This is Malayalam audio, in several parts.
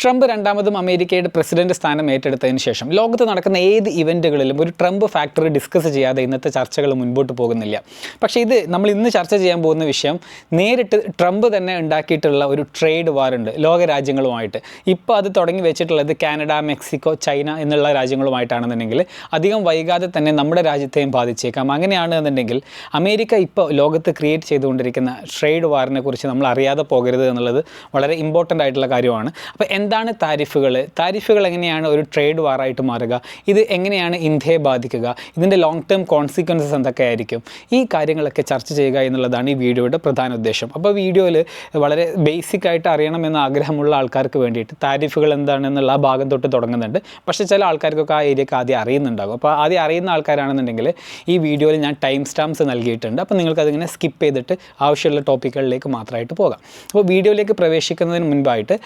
ട്രംപ് രണ്ടാമതും അമേരിക്കയുടെ പ്രസിഡന്റ് സ്ഥാനം ഏറ്റെടുത്തതിന് ശേഷം. ലോകത്ത് നടക്കുന്ന ഏത് ഇവന്റുകളിലും ഒരു ട്രംപ് ഫാക്ടറി ഡിസ്കസ് ചെയ്യാതെ ഇന്നത്തെ ചർച്ചകൾ മുൻപോട്ട് പോകുന്നില്ല. പക്ഷേ ഇത് നമ്മൾ ഇന്ന് ചർച്ച ചെയ്യാൻ പോകുന്ന വിഷയം നേരിട്ട് ട്രംപ് തന്നെ ഉണ്ടാക്കിയിട്ടുള്ള ഒരു ട്രേഡ് വാർ ഉണ്ട് ലോക രാജ്യങ്ങളുമായിട്ട്. ഇപ്പോൾ അത് തുടങ്ങി വെച്ചിട്ടുള്ളത് കാനഡ മെക്സിക്കോ ചൈന എന്നുള്ള രാജ്യങ്ങളുമായിട്ടാണെന്നുണ്ടെങ്കിൽ അധികം വൈകാതെ തന്നെ നമ്മുടെ രാജ്യത്തെയും ബാധിച്ചേക്കാം. അങ്ങനെയാണെന്നുണ്ടെങ്കിൽ അമേരിക്ക ഇപ്പോൾ ലോകത്ത് ക്രിയേറ്റ് ചെയ്തുകൊണ്ടിരിക്കുന്ന ട്രേഡ് വാറിനെ കുറിച്ച് നമ്മൾ അറിയാതെ പോകരുത് എന്നുള്ളത് വളരെ ഇമ്പോർട്ടന്റ് ആയിട്ടുള്ള കാര്യമാണ്. അപ്പോൾ എന്താണ് താരിഫുകൾ? താരിഫുകൾ എങ്ങനെയാണ് ഒരു ട്രേഡ് വാറായിട്ട് മാറുക? ഇത് എങ്ങനെയാണ് ഇന്ത്യയെ ബാധിക്കുക? ഇതിന്റെ ലോങ് ടേം കോൺസിക്വൻസസ് എന്തൊക്കെയായിരിക്കും? ഈ കാര്യങ്ങളൊക്കെ ചർച്ച ചെയ്യുക എന്നുള്ളതാണ് ഈ വീഡിയോയുടെ പ്രധാന ഉദ്ദേശം. അപ്പോൾ വീഡിയോയിൽ വളരെ ബേസിക് ആയിട്ട് അറിയണമെന്ന് ആഗ്രഹമുള്ള ആൾക്കാർക്ക് വേണ്ടിയിട്ട് താരിഫുകൾ എന്താണെന്നുള്ള ആ ഭാഗം തൊട്ട് തുടങ്ങുന്നുണ്ട്. പക്ഷേ ചില ആൾക്കാർക്കൊക്കെ ആ ഏരിയക്ക് ആദ്യം അറിയുന്നുണ്ടാകും. അപ്പോൾ ആദ്യം അറിയുന്ന ആൾക്കാരാണെന്നുണ്ടെങ്കിൽ ഈ വീഡിയോയിൽ ഞാൻ ടൈം സ്റ്റാമ്പ്സ് നൽകിയിട്ടുണ്ട്. അപ്പോൾ നിങ്ങൾക്ക് അതിങ്ങനെ സ്കിപ്പ് ചെയ്തിട്ട് ആവശ്യമുള്ള ടോപ്പിക്കുകളിലേക്ക് മാത്രമായിട്ട് പോകാം. അപ്പോൾ വീഡിയോയിലേക്ക് പ്രവേശിക്കുന്നതിന് മുൻപായിട്ട്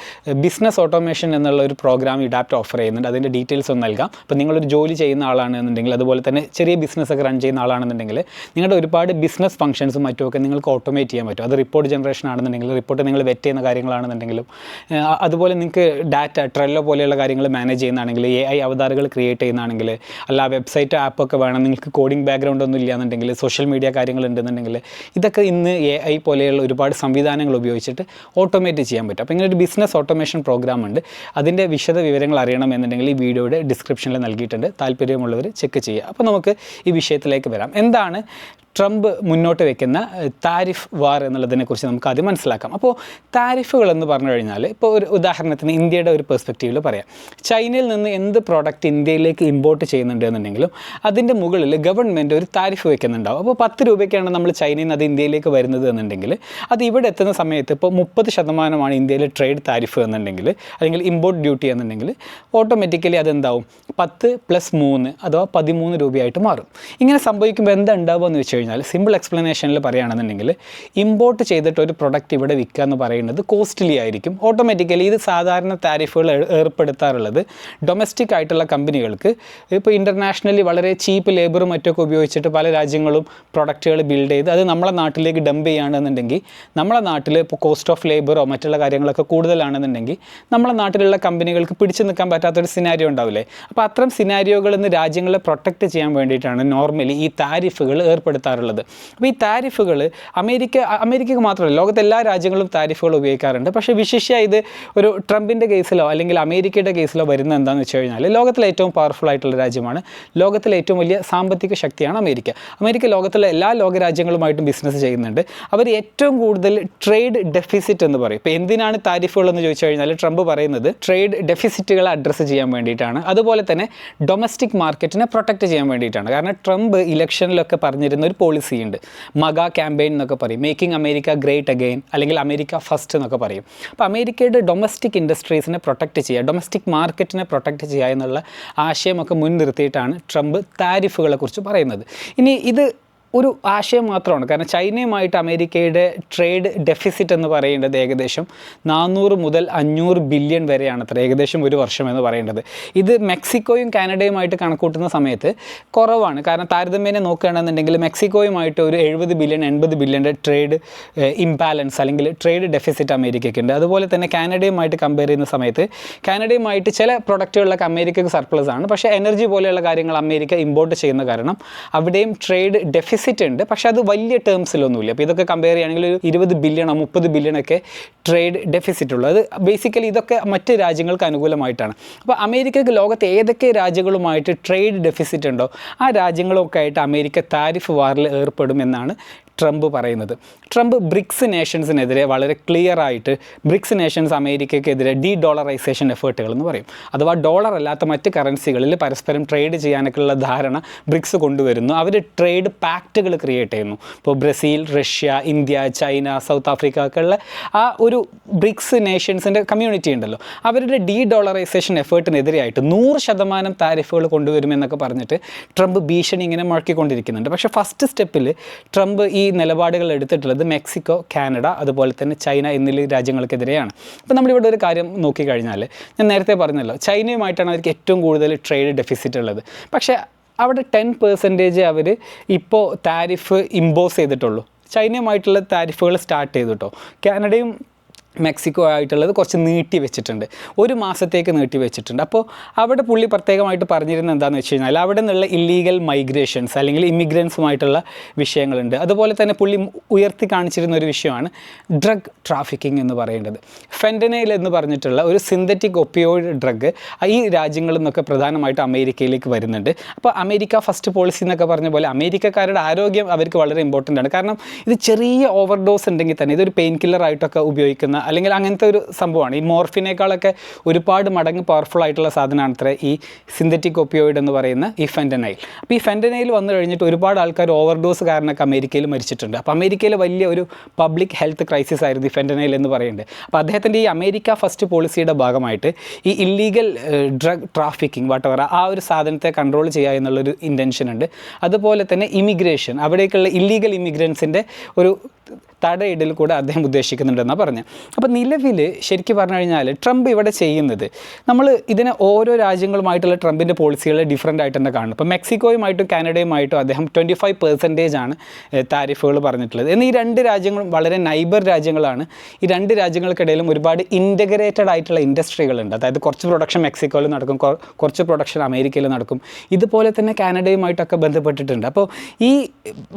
ബിസിനസ് ഓട്ടോമേഷൻ എന്നുള്ള ഒരു പ്രോഗ്രാം ഇഡാപ്റ്റ് ഓഫർ ചെയ്യുന്നുണ്ട്. അതിന്റെ ഡീറ്റെയിൽസ് ഒന്ന് നൽകാം. അപ്പോൾ നിങ്ങളൊരു ജോലി ചെയ്യുന്ന ആളാണെന്നുണ്ടെങ്കിൽ അതുപോലെ തന്നെ ചെറിയ ബിസിനസ് ഒക്കെ റൺ ചെയ്യുന്ന ആളാണെന്നുണ്ടെങ്കിൽ നിങ്ങളുടെ ഒരുപാട് ബിസിനസ് ഫംഗ്ഷൻസും മറ്റുമൊക്കെ നിങ്ങൾക്ക് ഓട്ടോമേറ്റ് ചെയ്യാൻ പറ്റും. അത് റിപ്പോർട്ട് ജനറേഷൻ ആണെന്നുണ്ടെങ്കിൽ റിപ്പോർട്ട് നിങ്ങൾ വെറ്റ് ചെയ്യുന്ന കാര്യങ്ങളാണെന്നുണ്ടെങ്കിലും അതുപോലെ നിങ്ങൾക്ക് ഡാറ്റ ട്രെല്ലോ പോലെയുള്ള കാര്യങ്ങൾ മാനേജ് ചെയ്യുന്നതാണെങ്കിൽ എ ഐ അവതാറുകൾ ക്രിയേറ്റ് ചെയ്യുന്നതാണെങ്കിൽ അല്ല വെബ്സൈറ്റ് ആപ്പൊക്കെ വേണം നിങ്ങൾക്ക് കോഡിംഗ് ബാക്ക്ഗ്രൗണ്ട് ഒന്നും ഇല്ലാന്നുണ്ടെങ്കിൽ സോഷ്യൽ മീഡിയ കാര്യങ്ങൾ ഉണ്ടെന്നുണ്ടെങ്കിൽ ഇതൊക്കെ ഇന്ന് എ ഐ പോലെയുള്ള ഒരുപാട് സംവിധാനങ്ങൾ ഉപയോഗിച്ചിട്ട് ഓട്ടോമേറ്റ് ചെയ്യാൻ പറ്റും. അപ്പോൾ ഇങ്ങനെ ഒരു ബിസിനസ് ഓട്ടോമേഷൻ പ്രോഗ്രാം ഉണ്ട് അതിന്റെ വിശദ വിവരങ്ങൾ അറിയണമെന്നുണ്ടെങ്കിൽ ഈ വീഡിയോയുടെ ഡിസ്ക്രിപ്ഷനിൽ നൽകിയിട്ടുണ്ട്. താല്പര്യമുള്ളവർ ചെക്ക് ചെയ്യുക. അപ്പോൾ നമുക്ക് ഈ വിഷയത്തിലേക്ക് വരാം. എന്താണ് ട്രംപ് മുന്നോട്ട് വെക്കുന്ന താരിഫ് വാർ എന്നുള്ളതിനെക്കുറിച്ച് നമുക്ക് ആദ്യം മനസ്സിലാക്കാം. അപ്പോൾ താരിഫുകൾ എന്ന് പറഞ്ഞു കഴിഞ്ഞാൽ ഇപ്പോൾ ഒരു ഉദാഹരണത്തിന് ഇന്ത്യയുടെ ഒരു പെർസ്പെക്റ്റീവിൽ പറയാം. ചൈനയിൽ നിന്ന് എന്ത് പ്രോഡക്റ്റ് ഇന്ത്യയിലേക്ക് ഇമ്പോർട്ട് ചെയ്യുന്നുണ്ട് എന്നുണ്ടെങ്കിലും അതിന്റെ മുകളിൽ ഗവൺമെന്റ് ഒരു താരിഫ് വെക്കുന്നുണ്ടാവും. അപ്പോൾ പത്ത് രൂപയ്ക്കാണ് നമ്മൾ ചൈനയിൽ നിന്ന് അത് ഇന്ത്യയിലേക്ക് വരുന്നത് എന്നുണ്ടെങ്കിൽ അത് ഇവിടെ എത്തുന്ന സമയത്ത് ഇപ്പോൾ മുപ്പത് ശതമാനമാണ് ഇന്ത്യയിലെ ട്രേഡ് താരിഫ് എന്നുണ്ടെങ്കിൽ അല്ലെങ്കിൽ ഇമ്പോർട്ട് ഡ്യൂട്ടി എന്നുണ്ടെങ്കിൽ ഓട്ടോമാറ്റിക്കലി അതെന്താവും? പത്ത് പ്ലസ് മൂന്ന് അഥവാ പതിമൂന്ന് രൂപയായിട്ട് മാറും. ഇങ്ങനെ സംഭവിക്കുമ്പോൾ എന്താ ഉണ്ടാവുക എന്ന് വെച്ച് കഴിഞ്ഞാൽ സിമ്പിൾ എക്സ്പ്ലനേഷനിൽ പറയുകയാണെന്നുണ്ടെങ്കിൽ ഇമ്പോർട്ട് ചെയ്തിട്ട് ഒരു പ്രൊഡക്റ്റ് ഇവിടെ വിൽക്കുക എന്ന് പറയുന്നത് കോസ്റ്റ്ലി ആയിരിക്കും. ഓട്ടോമാറ്റിക്കലി ഇത് സാധാരണ താരിഫുകൾ ഏർപ്പെടുത്താറുള്ളത് ഡൊമസ്റ്റിക് ആയിട്ടുള്ള കമ്പനികൾക്ക് ഇപ്പോൾ ഇന്റർനാഷണലി വളരെ ചീപ്പ് ലേബറും മറ്റൊക്കെ ഉപയോഗിച്ചിട്ട് പല രാജ്യങ്ങളും പ്രൊഡക്റ്റുകൾ ബിൽഡ് ചെയ്ത് അത് നമ്മളെ നാട്ടിലേക്ക് ഡംപ് ചെയ്യുകയാണെന്നുണ്ടെങ്കിൽ നമ്മളെ നാട്ടിൽ ഇപ്പോൾ കോസ്റ്റ് ഓഫ് ലേബറോ മറ്റുള്ള കാര്യങ്ങളൊക്കെ കൂടുതലാണെന്നുണ്ടെങ്കിൽ നമ്മളെ നാട്ടിലുള്ള കമ്പനികൾക്ക് പിടിച്ചു നിൽക്കാൻ പറ്റാത്തൊരു സിനാരിയോ ഉണ്ടാവില്ലേ? അപ്പോൾ അത്തരം സിനാരിയോകളിൽ നിന്ന് രാജ്യങ്ങളെ പ്രൊട്ടക്റ്റ് ചെയ്യാൻ വേണ്ടിയിട്ടാണ് നോർമലി ഈ താരിഫുകൾ ഏർപ്പെടുത്താറുള്ളത് അപ്പോൾ ഈ താരിഫുകൾ അമേരിക്ക അമേരിക്കക്ക് മാത്രമല്ല ലോകത്തെ എല്ലാ രാജ്യങ്ങളും താരിഫുകൾ ഉപയോഗിക്കാറുണ്ട്. പക്ഷേ വിശിഷ്യ ഇത് ഒരു ട്രംപിന്റെ കേസിലോ അല്ലെങ്കിൽ അമേരിക്കയുടെ കേസിലോ വരുന്നത് എന്താണെന്ന് വെച്ച് കഴിഞ്ഞാൽ ലോകത്തിലെ ഏറ്റവും പവർഫുൾ ആയിട്ടുള്ള രാജ്യമാണ്. ലോകത്തിലെ ഏറ്റവും വലിയ സാമ്പത്തിക ശക്തിയാണ് അമേരിക്ക. അമേരിക്ക ലോകത്തിലെ എല്ലാ ലോകരാജ്യങ്ങളുമായിട്ടും ബിസിനസ് ചെയ്യുന്നുണ്ട്. അവർ ഏറ്റവും കൂടുതൽ ട്രേഡ് ഡെഫിസിറ്റ് എന്ന് പറയും. ഇപ്പോൾ എന്തിനാണ് താരിഫുകൾ എന്ന് ചോദിച്ചു കഴിഞ്ഞാൽ ട്രംപ് പറയുന്നത് ട്രേഡ് ഡെഫിസിറ്റുകളെ അഡ്രസ്സ് ചെയ്യാൻ വേണ്ടിയിട്ടാണ്. അതുപോലെ തന്നെ ഡൊമസ്റ്റിക് മാർക്കറ്റിനെ പ്രൊട്ടക്റ്റ് ചെയ്യാൻ വേണ്ടിയിട്ടാണ്. കാരണം ട്രംപ് ഇലക്ഷനിലൊക്കെ പറഞ്ഞിരുന്ന ഒരു പോളിസി ഉണ്ട്. മഗ ക്യാമ്പയിൻ എന്നൊക്കെ പറയും. മേക്കിംഗ് അമേരിക്ക ഗ്രേറ്റ് അഗെയിൻ അല്ലെങ്കിൽ അമേരിക്ക ഫസ്റ്റ് എന്നൊക്കെ പറയും. അപ്പോൾ അമേരിക്കയുടെ ഡൊമസ്റ്റിക് ഇൻഡസ്ട്രീസിനെ പ്രൊട്ടക്റ്റ് ചെയ്യുക ഡൊമസ്റ്റിക് മാർക്കറ്റിനെ പ്രൊട്ടക്റ്റ് ചെയ്യുക എന്നുള്ള ആശയമൊക്കെ മുൻനിർത്തിയിട്ടാണ് ട്രംപ് താരിഫുകളെക്കുറിച്ച് പറയുന്നത്. ഇനി ഇത് ഒരു ആശയം മാത്രമാണ്. കാരണം ചൈനയുമായിട്ട് അമേരിക്കയുടെ ട്രേഡ് ഡെഫിസിറ്റ് എന്ന് പറയേണ്ടത് ഏകദേശം നാനൂറ് മുതൽ അഞ്ഞൂറ് ബില്യൺ വരെയാണ് അത്ര ഏകദേശം ഒരു വർഷം എന്ന് പറയേണ്ടത്. ഇത് മെക്സിക്കോയും കാനഡയുമായിട്ട് കണക്കൂട്ടുന്ന സമയത്ത് കുറവാണ്. കാരണം താരതമ്യേനെ നോക്കുകയാണെന്നുണ്ടെങ്കിൽ മെക്സിക്കോയുമായിട്ട് ഒരു എഴുപത് ബില്യൺ എൺപത് ബില്യന്റെ ട്രേഡ് ഇംബാലൻസ് അല്ലെങ്കിൽ ട്രേഡ് ഡെഫിസിറ്റ് അമേരിക്കയ്ക്ക് ഉണ്ട് അതുപോലെ തന്നെ കാനഡയുമായിട്ട് കമ്പയർ ചെയ്യുന്ന സമയത്ത് കാനഡയുമായിട്ട് ചില പ്രൊഡക്റ്റുകളിലൊക്കെ അമേരിക്കയ്ക്ക് സർപ്ലസ് ആണ്. പക്ഷേ എനർജി പോലെയുള്ള കാര്യങ്ങൾ അമേരിക്ക ഇമ്പോർട്ട് ചെയ്യുന്ന കാരണം അവിടെയും ട്രേഡ് ഡെഫിസിറ്റ് ഉണ്ട്. പക്ഷെ അത് വലിയ ടേംസിലൊന്നുമില്ല അപ്പോൾ ഇതൊക്കെ കമ്പയർ ചെയ്യുകയാണെങ്കിൽ ഒരു ഇരുപത് ബില്യണോ മുപ്പത് ബില്യണൊക്കെ ട്രേഡ് ഡെഫിസിറ്റ് ഉള്ളൂ. അത് ബേസിക്കലി ഇതൊക്കെ മറ്റ് രാജ്യങ്ങൾക്ക് അനുകൂലമായിട്ടാണ്. അപ്പോൾ അമേരിക്കക്ക് ലോകത്തെ ഏതൊക്കെ രാജ്യങ്ങളുമായിട്ട് ട്രേഡ് ഡെഫിസിറ്റ് ഉണ്ടോ ആ രാജ്യങ്ങളൊക്കെ ആയിട്ട് അമേരിക്ക താരിഫ് വാറിൽ ഏർപ്പെടുമെന്നാണ് ട്രംപ് പറയുന്നത്. ട്രംപ് ബ്രിക്സ് നേഷൻസിനെതിരെ വളരെ ക്ലിയർ ആയിട്ട് ബ്രിക്സ് നേഷൻസ് അമേരിക്കയ്ക്കെതിരെ ഡി ഡോളറൈസേഷൻ എഫേർട്ടുകൾ എന്ന് പറയും. അഥവാ ഡോളർ അല്ലാത്ത മറ്റ് കറൻസികളിൽ പരസ്പരം ട്രേഡ് ചെയ്യാനൊക്കെ ഉള്ള ധാരണ ബ്രിക്സ് കൊണ്ടുവരുന്നു. അവർ ട്രേഡ് പാക്റ്റുകൾ ക്രിയേറ്റ് ചെയ്യുന്നു. ഇപ്പോൾ Brazil Russia India China South Africa ഒക്കെ ഉള്ള ആ ഒരു ബ്രിക്സ് നേഷൻസിന്റെ കമ്മ്യൂണിറ്റി ഉണ്ടല്ലോ. അവരുടെ ഡി ഡോളറൈസേഷൻ എഫേർട്ടിനെതിരെയായിട്ട് നൂറ് ശതമാനം താരിഫുകൾ കൊണ്ടുവരുമെന്നൊക്കെ പറഞ്ഞിട്ട് ട്രംപ് ഭീഷണി ഇങ്ങനെ മുഴക്കിക്കൊണ്ടിരിക്കുന്നുണ്ട്. പക്ഷേ ഫസ്റ്റ് സ്റ്റെപ്പിൽ ട്രംപ് ഈ നിലപാടുകൾ എടുത്തിട്ടുള്ളത് മെക്സിക്കോ കാനഡ അതുപോലെ തന്നെ ചൈന എന്നീ രാജ്യങ്ങൾക്കെതിരെയാണ്. അപ്പോൾ നമ്മളിവിടെ ഒരു കാര്യം നോക്കിക്കഴിഞ്ഞാൽ ഞാൻ നേരത്തെ പറഞ്ഞല്ലോ ചൈനയുമായിട്ടാണ് അവർക്ക് ഏറ്റവും കൂടുതൽ ട്രേഡ് ഡെഫിസിറ്റ് ഉള്ളത്. പക്ഷേ അവിടെ ടെൻ പെർസെന്റേജ് അവർ ഇപ്പോൾ താരിഫ് ഇമ്പോസ് ചെയ്തിട്ടുള്ളൂ. ചൈനയുമായിട്ടുള്ള താരിഫുകൾ സ്റ്റാർട്ട് ചെയ്തു കേട്ടോ കാനഡയും മെക്സിക്കോ ആയിട്ടുള്ളത് കുറച്ച് നീട്ടി വെച്ചിട്ടുണ്ട്. ഒരു മാസത്തേക്ക് നീട്ടി വെച്ചിട്ടുണ്ട്. അപ്പോൾ അവിടെ പുള്ളി പ്രത്യേകമായിട്ട് പറഞ്ഞിരുന്നത് എന്താണെന്ന് വെച്ച് കഴിഞ്ഞാൽ അവിടെ നിന്നുള്ള ഇല്ലീഗൽ മൈഗ്രേഷൻസ് അല്ലെങ്കിൽ ഇമിഗ്രൻസുമായിട്ടുള്ള വിഷയങ്ങളുണ്ട്. അതുപോലെ തന്നെ പുള്ളി ഉയർത്തി കാണിച്ചിരുന്ന ഒരു വിഷയമാണ് ഡ്രഗ് ട്രാഫിക്കിംഗ് എന്ന് പറയേണ്ടത്. ഫെൻഡനയിൽ എന്ന് പറഞ്ഞിട്ടുള്ള ഒരു സിന്തറ്റിക് ഒപ്പിയോയിഡ് ഡ്രഗ് ഈ രാജ്യങ്ങളിൽ നിന്നൊക്കെ പ്രധാനമായിട്ട് അമേരിക്കയിലേക്ക് വരുന്നുണ്ട്. അപ്പോൾ അമേരിക്ക ഫസ്റ്റ് പോളിസി എന്നൊക്കെ പറഞ്ഞ പോലെ അമേരിക്കക്കാരുടെ ആരോഗ്യം അവർക്ക് വളരെ ഇമ്പോർട്ടന്റ് ആണ്. കാരണം ഇത് ചെറിയ ഓവർഡോസ് ഉണ്ടെങ്കിൽ തന്നെ ഇതൊരു പെയിൻ കില്ലർ ആയിട്ടൊക്കെ ഉപയോഗിക്കുന്ന അല്ലെങ്കിൽ അങ്ങനത്തെ ഒരു സംഭവമാണ്. ഈ മോർഫിനേക്കാളൊക്കെ ഒരുപാട് മടങ്ങ് പവർഫുൾ ആയിട്ടുള്ള സാധനമാണ് അത്ര ഈ സിന്തറ്റിക് ഒപ്പിയോയിഡ് എന്ന് പറയുന്ന ഈ ഫെന്റനൈൽ അപ്പോൾ ഈ ഫെന്റനൈൽ വന്നു കഴിഞ്ഞിട്ട് ഒരുപാട് ആൾക്കാർ ഓവർഡോസ് കാരണമൊക്കെ അമേരിക്കയിൽ മരിച്ചിട്ടുണ്ട്. അപ്പോൾ അമേരിക്കയിൽ വലിയ ഒരു പബ്ലിക് ഹെൽത്ത് ക്രൈസിസ് ആയിരുന്നു ഈ ഫെന്റനൈൽ എന്ന് പറയുന്നത്. അപ്പോൾ അദ്ദേഹത്തിന്റെ ഈ അമേരിക്ക ഫസ്റ്റ് പോളിസിയുടെ ഭാഗമായിട്ട് ഈ ഇല്ലീഗൽ ഡ്രഗ് ട്രാഫിക്കിംഗ് വാട്ടവർ ആ ഒരു സാധനത്തെ കൺട്രോൾ ചെയ്യുക എന്നുള്ളൊരു ഇന്റൻഷൻ ഉണ്ട്. അതുപോലെ തന്നെ ഇമിഗ്രേഷൻ അവിടേക്കുള്ള ഇല്ലീഗൽ ഇമിഗ്രൻസിന്റെ ഒരു തടയിടൽ കൂടെ അദ്ദേഹം ഉദ്ദേശിക്കുന്നുണ്ടെന്നാണ് പറഞ്ഞത്. അപ്പോൾ നിലവിൽ ശരിക്കും പറഞ്ഞു കഴിഞ്ഞാൽ ട്രംപ് ഇവിടെ ചെയ്യുന്നത് നമ്മൾ ഇതിനെ ഓരോ രാജ്യങ്ങളുമായിട്ടുള്ള ട്രംപിന്റെ പോളിസികൾ ഡിഫറന്റ് ആയിട്ട് തന്നെ കാണും ഇപ്പോൾ മെക്സിക്കോയുമായിട്ടും കാനഡയുമായിട്ടും അദ്ദേഹം ട്വന്റി ഫൈവ് പെർസെന്റേജ് ആണ് താരിഫുകൾ പറഞ്ഞിട്ടുള്ളത്. എന്നാൽ ഈ രണ്ട് രാജ്യങ്ങളും വളരെ നൈബർ രാജ്യങ്ങളാണ്. ഈ രണ്ട് രാജ്യങ്ങൾക്കിടയിലും ഒരുപാട് ഇന്റഗ്രേറ്റഡ് ആയിട്ടുള്ള ഇൻഡസ്ട്രികളുണ്ട് അതായത് കുറച്ച് പ്രൊഡക്ഷൻ മെക്സിക്കോയിൽ നടക്കും കുറച്ച് പ്രൊഡക്ഷൻ അമേരിക്കയിൽ നടക്കും. ഇതുപോലെ തന്നെ കാനഡയുമായിട്ടൊക്കെ ബന്ധപ്പെട്ടിട്ടുണ്ട്. അപ്പോൾ ഈ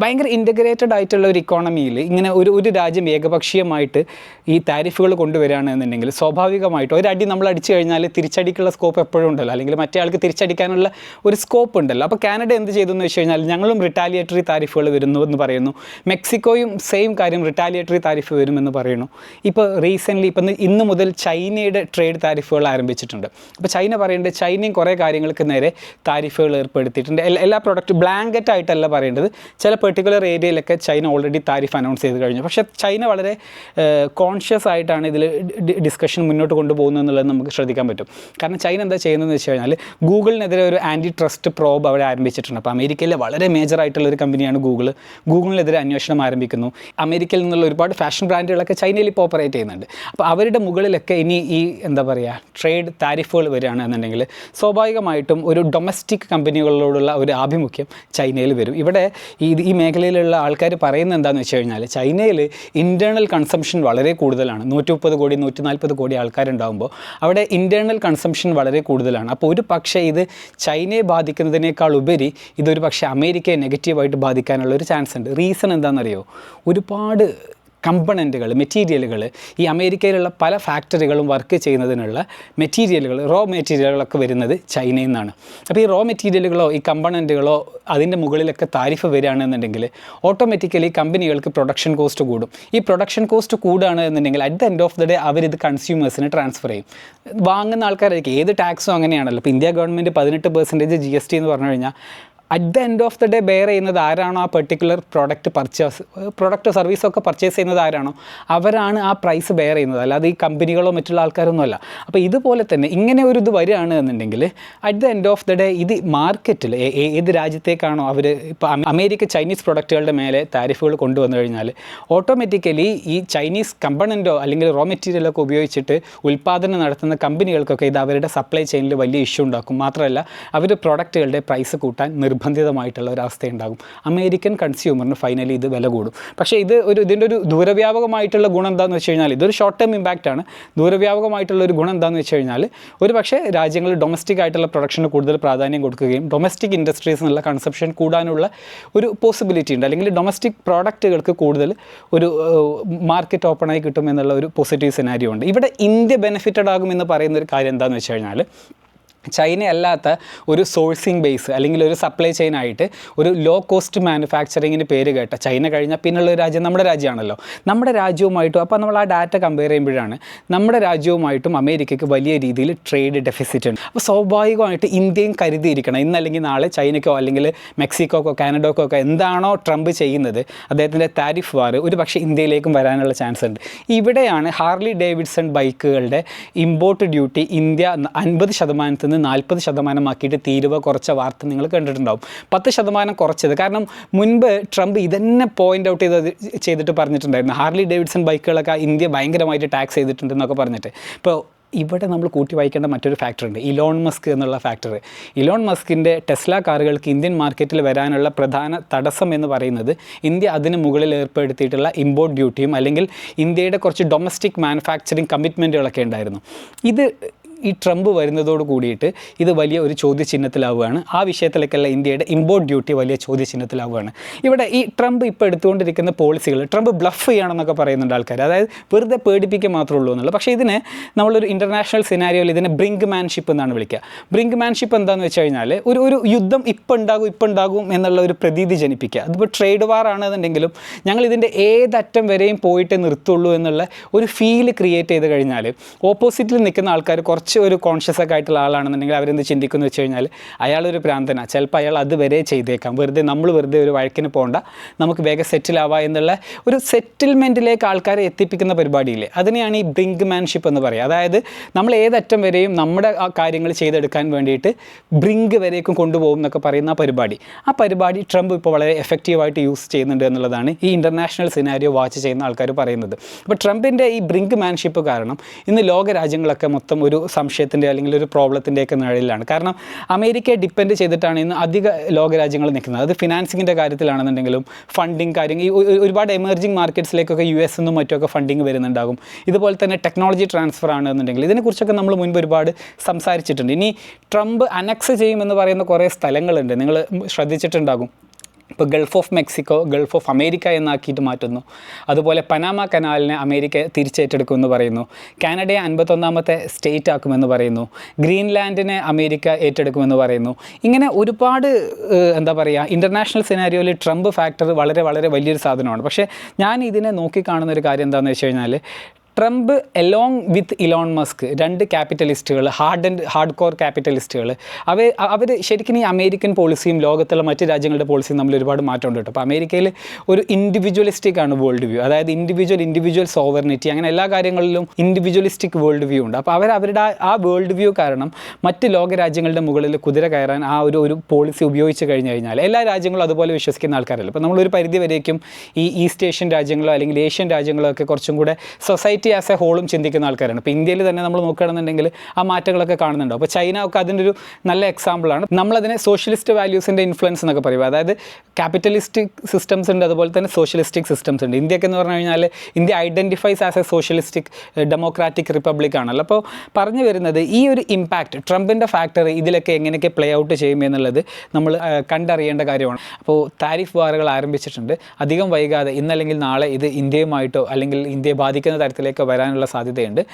ഭയങ്കര ഇന്റഗ്രേറ്റഡ് ആയിട്ടുള്ള ഒരു ഇക്കോണമിയിൽ ഇങ്ങനെ ഒരു ഒരു രാജ്യം ഏകപക്ഷീയമായിട്ട് ഈ താരിഫുകൾ കൊണ്ടുവരികയാണ് എന്നുണ്ടെങ്കിൽ സ്വാഭാവികമായിട്ട് ഒരടി നമ്മൾ അടിച്ചു കഴിഞ്ഞാൽ തിരിച്ചടിക്കുള്ള സ്കോപ്പ് എപ്പോഴും ഉണ്ടല്ലോ. അല്ലെങ്കിൽ മറ്റേ ആൾക്ക് തിരിച്ചടിക്കാനുള്ള ഒരു സ്കോപ്പ് ഉണ്ടല്ലോ. അപ്പോൾ കാനഡ എന്ത് ചെയ്തു എന്ന് വെച്ച് കഴിഞ്ഞാൽ ഞങ്ങളും റിട്ടാലിയേറ്ററി താരിഫുകൾ വരുന്നു എന്ന് പറയുന്നു. മെക്സിക്കോയും സെയിം കാര്യം റിട്ടാലിയേറ്ററി താരിഫ് വരുമെന്ന് പറയുന്നു. ഇപ്പോൾ റീസെന്റ്ലി ഇപ്പം ഇന്ന് മുതൽ ചൈനയുടെ ട്രേഡ് താരിഫുകൾ ആരംഭിച്ചിട്ടുണ്ട്. അപ്പോൾ ചൈന പറയേണ്ടത് ചൈനയും കുറേ കാര്യങ്ങൾക്ക് നേരെ താരിഫുകൾ ഏർപ്പെടുത്തിയിട്ടുണ്ട്. എല്ലാ- എല്ലാ പ്രൊഡക്റ്റ് ബ്ലാങ്കറ്റ് ആയിട്ടല്ല പറയേണ്ടത്. ചില പെർട്ടിക്കുലർ ഏരിയയിലൊക്കെ ചൈന ഓൾറെഡി താരിഫ് അനൗൺസ് ചെയ്ത് കഴിഞ്ഞു. പക്ഷേ ചൈന വളരെ കോൺഷ്യസ് ആയിട്ടാണ് ഇതിൽ ഡിസ്കഷൻ മുന്നോട്ട് കൊണ്ടുപോകുന്നത് എന്നുള്ളത് നമുക്ക് ശ്രദ്ധിക്കാൻ പറ്റും. കാരണം ചൈന എന്താ ചെയ്യുന്നതെന്ന് വെച്ച് കഴിഞ്ഞാൽ ഗൂഗിളിനെതിരെ ഒരു ആന്റി ട്രസ്റ്റ് പ്രോബ് അവിടെ ആരംഭിച്ചിട്ടുണ്ട്. അപ്പോൾ അമേരിക്കയിലെ വളരെ മേജർ ആയിട്ടുള്ള ഒരു കമ്പനിയാണ് ഗൂഗിൾ ഗൂഗിളിനെതിരെ അന്വേഷണം ആരംഭിക്കുന്നു. അമേരിക്കയിൽ നിന്നുള്ള ഒരുപാട് ഫാഷൻ ബ്രാൻഡുകളൊക്കെ ചൈനയിൽ ഇപ്പോൾ ഓപ്പറേറ്റ് ചെയ്യുന്നുണ്ട്. അപ്പോൾ അവരുടെ മുകളിലൊക്കെ ഇനി ഈ എന്താ പറയുക ട്രേഡ് താരിഫുകൾ വരികയാണ് എന്നുണ്ടെങ്കിൽ സ്വാഭാവികമായിട്ടും ഒരു ഡൊമസ്റ്റിക് കമ്പനികളോടുള്ള ഒരു ആഭിമുഖ്യം ചൈനയിൽ വരും. ഇവിടെ ഈ ഈ മേഖലയിലുള്ള ആൾക്കാർ പറയുന്നത് എന്താണെന്ന് വെച്ച് കഴിഞ്ഞാൽ ചൈനയിൽ ഇന്റേർണൽ കൺസംഷൻ വളരെ കൂടുതലാണ്. നൂറ്റി മുപ്പത് കോടി നൂറ്റി നാൽപ്പത് കോടി ആൾക്കാരുണ്ടാകുമ്പോൾ അവിടെ ഇന്റേർണൽ കൺസംഷൻ വളരെ കൂടുതലാണ്. അപ്പോൾ ഒരു പക്ഷേ ഇത് ചൈനയെ ബാധിക്കുന്നതിനേക്കാൾ ഉപരി ഇതൊരു പക്ഷേ അമേരിക്കയെ നെഗറ്റീവായിട്ട് ബാധിക്കാനുള്ള ഒരു ചാൻസ് ഉണ്ട്. റീസൺ എന്താണെന്നറിയോ? ഒരുപാട് കമ്പണന്റുകൾ മെറ്റീരിയലുകൾ ഈ അമേരിക്കയിലുള്ള പല ഫാക്ടറികളും വർക്ക് ചെയ്യുന്നതിനുള്ള മെറ്റീരിയലുകൾ റോ മെറ്റീരിയലുകളൊക്കെ വരുന്നത് ചൈനയിൽ നിന്നാണ്. അപ്പോൾ ഈ റോ മെറ്റീരിയലുകളോ ഈ കമ്പണന്റുകളോ അതിന്റെ മുകളിലൊക്കെ താരിഫ് വരികയാണെന്നുണ്ടെങ്കിൽ ഓട്ടോമാറ്റിക്കലി കമ്പനികൾക്ക് പ്രൊഡക്ഷൻ കോസ്റ്റ് കൂടും. ഈ പ്രൊഡക്ഷൻ കോസ്റ്റ് കൂടുകയാണ് എന്നുണ്ടെങ്കിൽ at the end of the day അവരിത് കൺസ്യൂമേഴ്സിന് ട്രാൻസ്ഫർ ചെയ്യും. വാങ്ങുന്ന ആൾക്കാരായിരിക്കും. ഏത് ടാക്സും അങ്ങനെയാണല്ലോ. ഇപ്പോൾ ഇന്ത്യ ഗവൺമെന്റ് പതിനെട്ട് പെർസെന്റേജ് ജി എസ് ടി എന്ന് പറഞ്ഞു കഴിഞ്ഞാൽ at the end of the day bear ചെയ്യുന്നത് ആരാണോ ആ പെർട്ടിക്കുലർ പ്രോഡക്റ്റ് പർച്ചേസ് പ്രോഡക്റ്റ് സർവീസൊക്കെ പർച്ചേസ് ചെയ്യുന്നത് ആരാണോ അവരാണ് ആ പ്രൈസ് ബെയർ ചെയ്യുന്നത്. അല്ലാതെ ഈ കമ്പനികളോ മറ്റുള്ള ആൾക്കാരൊന്നുമല്ല. അപ്പോൾ ഇതുപോലെ തന്നെ ഇങ്ങനെ ഒരു ഇത് വരികയാണ് എന്നുണ്ടെങ്കിൽ at the end of the day ഇത് മാർക്കറ്റിൽ ഏത് രാജ്യത്തേക്കാണോ അവർ ഇപ്പോൾ അമേരിക്ക ചൈനീസ് പ്രൊഡക്റ്റുകളുടെ മേലെ താരിഫുകൾ കൊണ്ടുവന്നു കഴിഞ്ഞാൽ ഓട്ടോമാറ്റിക്കലി ഈ ചൈനീസ് കമ്പണന്റോ അല്ലെങ്കിൽ റോ മെറ്റീരിയലൊക്കെ ഉപയോഗിച്ചിട്ട് ഉൽപ്പാദനം നടത്തുന്ന കമ്പനികൾക്കൊക്കെ ഇത് അവരുടെ സപ്ലൈ ചെയിനിൽ വലിയ ഇഷ്യൂ ഉണ്ടാക്കും. മാത്രമല്ല അവർ പ്രൊഡക്റ്റുകളുടെ പ്രൈസ് കൂട്ടാൻ നിർബന്ധിതമായിട്ടുള്ള ഒരു അമേരിക്കൻ കൺസ്യൂമറിന് ഫൈനലി ഇത് വില കൂടും. പക്ഷേ ഇത് ഒരു ഇതിന്റെ ഒരു ദൂരവ്യാപകമായിട്ടുള്ള ഗുണം എന്താണെന്ന് വെച്ച് കഴിഞ്ഞാൽ ഇതൊരു ഷോർട്ട് ടേം ഇമ്പാക്റ്റ് ആണ്. ദൂരവ്യാപകമായിട്ടുള്ള ഒരു ഗുണം എന്താണെന്ന് വെച്ച് കഴിഞ്ഞാൽ ഒരു പക്ഷേ രാജ്യങ്ങൾ ഡൊമസ്റ്റിക് ആയിട്ടുള്ള പ്രൊഡക്ഷന് കൂടുതൽ പ്രാധാന്യം കൊടുക്കുകയും ഡൊമസ്റ്റിക് ഇൻഡസ്ട്രീസ് എന്നുള്ള കൺസപ്ഷൻ കൂടാനുള്ള ഒരു പോസിബിലിറ്റി ഉണ്ട്. അല്ലെങ്കിൽ ഡൊമസ്റ്റിക് പ്രോഡക്റ്റുകൾക്ക് കൂടുതൽ ഒരു മാർക്കറ്റ് ഓപ്പണായി കിട്ടും എന്നുള്ള ഒരു പോസിറ്റീവ് സിനാരിയോ ഉണ്ട്. ഇവിടെ ഇന്ത്യ ബെനിഫിറ്റഡ് ആകുമെന്ന് പറയുന്ന ഒരു കാര്യം എന്താണെന്ന് വെച്ച് കഴിഞ്ഞാൽ ചൈന അല്ലാത്ത ഒരു സോഴ്സിങ് ബേസ് അല്ലെങ്കിൽ ഒരു സപ്ലൈ ചെയിൻ ആയിട്ട് ഒരു ലോ കോസ്റ്റ് മാനുഫാക്ചറിങ്ങിന് പേര് കേട്ട ചൈന കഴിഞ്ഞാൽ പിന്നുള്ള രാജ്യം നമ്മുടെ രാജ്യമാണല്ലോ. നമ്മുടെ രാജ്യവുമായിട്ടും അപ്പോൾ നമ്മൾ ആ ഡാറ്റ കമ്പയർ ചെയ്യുമ്പോഴാണ് നമ്മുടെ രാജ്യവുമായിട്ടും അമേരിക്കയ്ക്ക് വലിയ രീതിയിൽ ട്രേഡ് ഡെഫിസിറ്റ് ഉണ്ട്. അപ്പോൾ സ്വാഭാവികമായിട്ട് ഇന്ത്യയും കരുതിയിരിക്കണം ഇന്നല്ലെങ്കിൽ നാളെ ചൈനയ്ക്കോ അല്ലെങ്കിൽ മെക്സിക്കോക്കോ കാനഡക്കോ ഒക്കെ എന്താണോ ട്രംപ് ചെയ്യുന്നത് അദ്ദേഹത്തിന്റെ താരിഫ് വാർ ഒരു പക്ഷേ ഇന്ത്യയിലേക്കും വരാനുള്ള ചാൻസ് ഉണ്ട്. ഇവിടെയാണ് ഹാർലി ഡേവിഡ്സൺ ബൈക്കുകളുടെ ഇമ്പോർട്ട് ഡ്യൂട്ടി ഇന്ത്യ അൻപത് ശതമാനത്തിൽ നിന്ന് നാൽപ്പത് ശതമാനമാക്കിയിട്ട് തീരുവ കുറച്ച വാർത്ത നിങ്ങൾ കണ്ടിട്ടുണ്ടാവും. പത്ത് ശതമാനം കുറച്ചത്. കാരണം മുൻപ് ട്രംപ് ഇതന്നെ പോയിന്റ് ഔട്ട് ചെയ്ത് ചെയ്തിട്ട് പറഞ്ഞിട്ടുണ്ടായിരുന്നു. ഹാർലി ഡേവിഡ്സൺ ബൈക്കുകളൊക്കെ ഇന്ത്യ ഭയങ്കരമായിട്ട് ടാക്സ് ചെയ്തിട്ടുണ്ടെന്നൊക്കെ പറഞ്ഞിട്ട്. ഇപ്പോൾ ഇവിടെ നമ്മൾ കൂട്ടി വായിക്കേണ്ട മറ്റൊരു ഫാക്ടറുണ്ട് ഇലോൺ മസ്ക് എന്നുള്ള ഫാക്ടർ ഇലോൺ മസ്കിന്റെ ടെസ്ല കാറുകൾക്ക് ഇന്ത്യൻ മാർക്കറ്റിൽ വരാനുള്ള പ്രധാന തടസ്സം എന്ന് പറയുന്നത് ഇന്ത്യ അതിന് മുകളിൽ ഏർപ്പെടുത്തിയിട്ടുള്ള ഇമ്പോർട്ട് ഡ്യൂട്ടിയും അല്ലെങ്കിൽ ഇന്ത്യയുടെ കുറച്ച് ഡൊമസ്റ്റിക് മാനുഫാക്ചറിങ് കമ്മിറ്റ്മെന്റുകളൊക്കെ ഉണ്ടായിരുന്നു. ഇത് ഈ ട്രംപ് വരുന്നതോട് കൂടിയിട്ട് ഇത് വലിയ ഒരു ചോദ്യചിഹ്നത്തിലാവുകയാണ്. ആ വിഷയത്തിലേക്കല്ല ഇന്ത്യയുടെ ഇമ്പോർട്ട് ഡ്യൂട്ടി വലിയ ചോദ്യചിഹ്നത്തിലാവുകയാണ്. ഇവിടെ ഈ ട്രംപ് ഇപ്പോൾ എടുത്തുകൊണ്ടിരിക്കുന്ന പോളിസികൾ ട്രംപ് ബ്ലഫ് ചെയ്യണമെന്നൊക്കെ പറയുന്നുണ്ട് ആൾക്കാർ അതായത് വെറുതെ പേടിപ്പിക്കുക മാത്രമേ ഉള്ളൂ എന്നുള്ളത്. പക്ഷേ ഇതിനെ നമ്മളൊരു ഇന്റർനാഷണൽ സിനാരിയോയിൽ ഇതിനെ ബ്രിങ്ക് മാൻഷിപ്പ് എന്നാണ് വിളിക്കുക. ബ്രിങ്ക് മാൻഷിപ്പ് എന്താണെന്ന് വെച്ച് കഴിഞ്ഞാൽ ഒരു ഒരു യുദ്ധം ഇപ്പം ഉണ്ടാകും ഇപ്പം ഉണ്ടാകും എന്നുള്ള ഒരു പ്രതീതി ജനിപ്പിക്കുക. അതിപ്പോൾ ട്രേഡ് വാർ ആണെന്നുണ്ടെങ്കിലും ഞങ്ങൾ ഇതിന്റെ ഏതറ്റം വരെയും പോയിട്ടേ നിർത്തുള്ളൂ എന്നുള്ള ഒരു ഫീൽ ക്രിയേറ്റ് ചെയ്ത് കഴിഞ്ഞാൽ ഓപ്പോസിറ്റിൽ നിൽക്കുന്ന ആൾക്കാർ കുറച്ച് ഒരു കോൺഷ്യസ് ഒക്കെ ആയിട്ടുള്ള ആളാണെന്നുണ്ടെങ്കിൽ അവരെന്ത് ചിന്തിക്കുന്നു വെച്ച് കഴിഞ്ഞാൽ അയാളൊരു പ്രാന്തനാണ് ചിലപ്പോൾ അയാൾ അത് വരെ ചെയ്തേക്കാം. വെറുതെ നമ്മൾ വെറുതെ ഒരു വഴക്കിന് പോകണ്ട നമുക്ക് വേഗം സെറ്റിൽ ആവാം എന്നുള്ള ഒരു സെറ്റിൽമെന്റിലേക്ക് ആൾക്കാരെ എത്തിപ്പിക്കുന്ന പരിപാടിയില്ലേ? അതിനെയാണ് ഈ ബ്രിങ്ക് മാൻഷിപ്പ് എന്ന് പറയുക അതായത് നമ്മൾ ഏതറ്റം വരെയും നമ്മുടെ ആ കാര്യങ്ങൾ ചെയ്തെടുക്കാൻ വേണ്ടിയിട്ട് ബ്രിങ്ക് വരേക്കും കൊണ്ടുപോകും എന്നൊക്കെ പറയുന്ന ആ പരിപാടി. ആ പരിപാടി ട്രംപ് ഇപ്പോൾ വളരെ എഫക്റ്റീവായിട്ട് യൂസ് ചെയ്യുന്നുണ്ട് എന്നുള്ളതാണ് ഈ ഇന്റർനാഷണൽ സിനാരിയോ വാച്ച് ചെയ്യുന്ന ആൾക്കാർ പറയുന്നത്. അപ്പോൾ ട്രംപിന്റെ ഈ ബ്രിങ്ക് മാൻഷിപ്പ് കാരണം ഇന്ന് ലോക രാജ്യങ്ങളൊക്കെ മൊത്തം ഒരു സംശയത്തിന്റെ അല്ലെങ്കിൽ ഒരു പ്രോബ്ലത്തിന്റെയൊക്കെ നിഴലിലാണ്. കാരണം അമേരിക്കയെ ഡിപ്പെൻഡ് ചെയ്തിട്ടാണ് ഇന്ന് അധിക ലോകരാജ്യങ്ങൾ നിൽക്കുന്നത്. അത് ഫിനാൻസിങ്ങിന്റെ കാര്യത്തിലാണെന്നുണ്ടെങ്കിലും ഫണ്ടിങ് കാര്യങ്ങൾ ഈ ഒരുപാട് എമർജിങ് മാർക്കറ്റ്സിലേക്കൊക്കെ യു എസ് നിന്നും മറ്റുമൊക്കെ ഫണ്ടിങ് വരുന്നുണ്ടാകും. ഇതുപോലെ തന്നെ ടെക്നോളജി ട്രാൻസ്ഫർ ആണെന്നുണ്ടെങ്കിൽ ഇതിനെക്കുറിച്ചൊക്കെ നമ്മൾ മുൻപ് ഒരുപാട് സംസാരിച്ചിട്ടുണ്ട്. ഇനി ട്രംപ് അനക്സ് ചെയ്യുമെന്ന് പറയുന്ന കുറേ സ്ഥലങ്ങളുണ്ട്. നിങ്ങൾ ശ്രദ്ധിച്ചിട്ടുണ്ടാകും. ഇപ്പോൾ gulf of Mexico gulf of America എന്നാക്കിയിട്ട് മാറ്റുന്നു. അതുപോലെ പനാമ കനാലിനെ അമേരിക്ക തിരിച്ചേറ്റെടുക്കുമെന്ന് പറയുന്നു. കാനഡയെ അൻപത്തൊന്നാമത്തെ സ്റ്റേറ്റ് ആക്കുമെന്ന് പറയുന്നു. ഗ്രീൻലാൻഡിനെ അമേരിക്ക ഏറ്റെടുക്കുമെന്ന് പറയുന്നു. ഇങ്ങനെ ഒരുപാട് എന്താ പറയുക ഇന്റർനാഷണൽ സിനാരിയോയിൽ ട്രംപ് ഫാക്ടർ വളരെ വളരെ വലിയൊരു സാധനമാണ്. പക്ഷേ ഞാൻ ഇതിനെ നോക്കിക്കാണുന്ന ഒരു കാര്യം എന്താണെന്ന് വെച്ച് കഴിഞ്ഞാൽ Trump Elon with Elon Musk രണ്ട് ക്യാപിറ്റലിസ്റ്റുകൾ ഹാർഡ് ആൻഡ് ഹാർഡ് കോർ ക്യാപിറ്റലിസ്റ്റുകൾ അവർ അവർ ശരിക്കും ഈ അമേരിക്കൻ പോളിസിയും ലോകത്തുള്ള മറ്റ് രാജ്യങ്ങളുടെ പോളിസിയും തമ്മിൽ ഒരുപാട് മാറ്റമുണ്ട് കേട്ടോ. അപ്പോൾ അമേരിക്കയിൽ ഒരു ഇൻഡിവിജ്വലിസ്റ്റിക് ആണ് വേൾഡ് വ്യൂ അതായത് ഇൻഡിവിജ്വൽ ഇൻഡിവിജ്വൽ സോവർണിറ്റി അങ്ങനെ എല്ലാ കാര്യങ്ങളിലും ഇൻഡിവിജ്വലിസ്റ്റിക് വേൾഡ് വ്യൂ ഉണ്ട്. അപ്പോൾ അവർ അവരുടെ ആ- വേൾഡ് വ്യൂ കാരണം മറ്റ് ലോക രാജ്യങ്ങളുടെ മുകളിൽ കുതിര കയറാൻ ആ ഒരു ഒരു പോളിസി ഉപയോഗിച്ച് കഴിഞ്ഞു കഴിഞ്ഞാൽ എല്ലാ രാജ്യങ്ങളും അതുപോലെ വിശ്വസിക്കുന്ന ആൾക്കാരല്ല. അപ്പോൾ നമ്മളൊരു പരിധി വരേക്കും ഈ ഈസ്റ്റ് ഏഷ്യൻ രാജ്യങ്ങളോ അല്ലെങ്കിൽ ഏഷ്യൻ രാജ്യങ്ങളോ ഒക്കെ കുറച്ചും കൂടെ സൊസൈറ്റി ആസ് എ ഹോളും ചിന്തിക്കുന്ന ആൾക്കാരാണ്. ഇപ്പോൾ ഇന്ത്യയിൽ തന്നെ നമ്മൾ നോക്കുകയാണെന്നുണ്ടെങ്കിൽ ആ മാറ്റങ്ങളൊക്കെ കാണുന്നുണ്ടോ. അപ്പോൾ ചൈന ഒക്കെ അതിന്റെ ഒരു നല്ല എക്സാമ്പിളാണ് നമ്മളതിനെ സോഷ്യലിസ്റ്റ് വാല്യൂസിന്റെ ഇൻഫ്ലുവൻസ് എന്നൊക്കെ പറയും. അതായത് ക്യാപിറ്റലിസ്റ്റിക് സിസ്റ്റംസ് ഉണ്ട് അതുപോലെ തന്നെ സോഷ്യലിസ്റ്റിക് സിസ്റ്റംസ് ഉണ്ട്. ഇന്ത്യയ്ക്ക് എന്ന് പറഞ്ഞു കഴിഞ്ഞാൽ India identifies as a socialistic democratic republic ആണല്ലോ. അപ്പോൾ പറഞ്ഞു വരുന്നത് ഈ ഒരു ഇമ്പാക്റ്റ് ട്രംപിന്റെ ഫാക്ടർ ഇതിലൊക്കെ എങ്ങനെയൊക്കെ പ്ലേ ഔട്ട് ചെയ്യും എന്നുള്ളത് നമ്മൾ കണ്ടറിയേണ്ട കാര്യമാണ്. അപ്പോൾ താരിഫ് വാറുകൾ ആരംഭിച്ചിട്ടുണ്ട്. അധികം വൈകാതെ ഇന്നല്ലെങ്കിൽ നാളെ ഇത് ഇന്ത്യയുമായിട്ടോ അല്ലെങ്കിൽ ഇന്ത്യയെ ബാധിക്കുന്ന തരത്തിലേക്കോ വരാനുള്ള സാധ്യതയുണ്ട്.